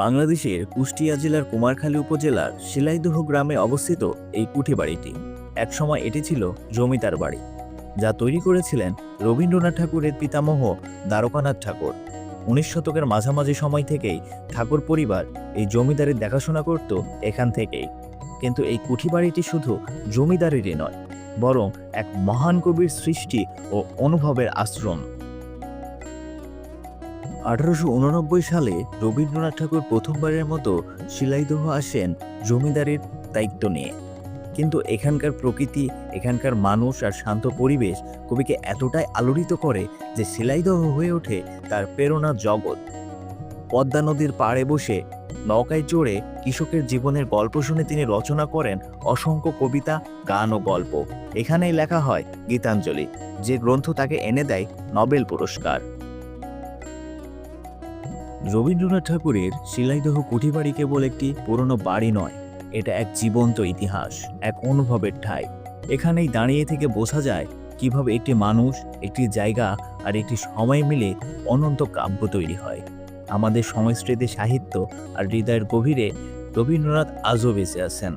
বাংলাদেশের কুষ্টিয়া জেলার কুমারখালী উপজেলার শিলাইদহ গ্রামে অবস্থিত এই কুঠি বাড়িটি। একসময় এটি ছিল জমিদার বাড়ি, যা তৈরি করেছিলেন রবীন্দ্রনাথ ঠাকুরের পিতামহ দ্বারকানাথ ঠাকুর। উনিশ শতকের মাঝামাঝি সময় থেকেই ঠাকুর পরিবার এই জমিদারের দেখাশোনা করত এখান থেকেই। কিন্তু এই কুঠি বাড়িটি শুধু জমিদারেরই নয়, বরং এক মহান কবির সৃষ্টি ও অনুভবের আশ্রম। আঠারোশো উননব্বই সালে রবীন্দ্রনাথ ঠাকুর প্রথমবারের মতো শিলাইদহ আসেন জমিদারের দায়িত্ব নিয়ে। কিন্তু এখানকার প্রকৃতি, এখানকার মানুষ আর শান্ত পরিবেশ কবিকে এতটাই আলোড়িত করে যে শিলাইদহ হয়ে ওঠে তার প্রেরণা জগৎ। পদ্মা নদীর পাড়ে বসে নৌকায় চড়ে কৃষকের জীবনের গল্প শুনে তিনি রচনা করেন অসংখ্য কবিতা, গান ও গল্প। এখানেই লেখা হয় গীতাঞ্জলি, যে গ্রন্থ তাকে এনে দেয় নোবেল পুরস্কার। রবীন্দ্রনাথ ঠাকুরের শিলাইদহ কুঠিবাড়ি কেবল একটি পুরনো বাড়ি নয়, এটা এক জীবন্ত ইতিহাস, এক অনুভবের ঠাই। এখানেই দাঁড়িয়ে থেকে বোঝা যায় কীভাবে একটি মানুষ, একটি জায়গা আর একটি সময় মিলে অনন্ত কাব্য তৈরি হয়। আমাদের সংস্কৃতি সাহিত্য আর হৃদয়ের গভীরে রবীন্দ্রনাথ আজও বেঁচে আছেন।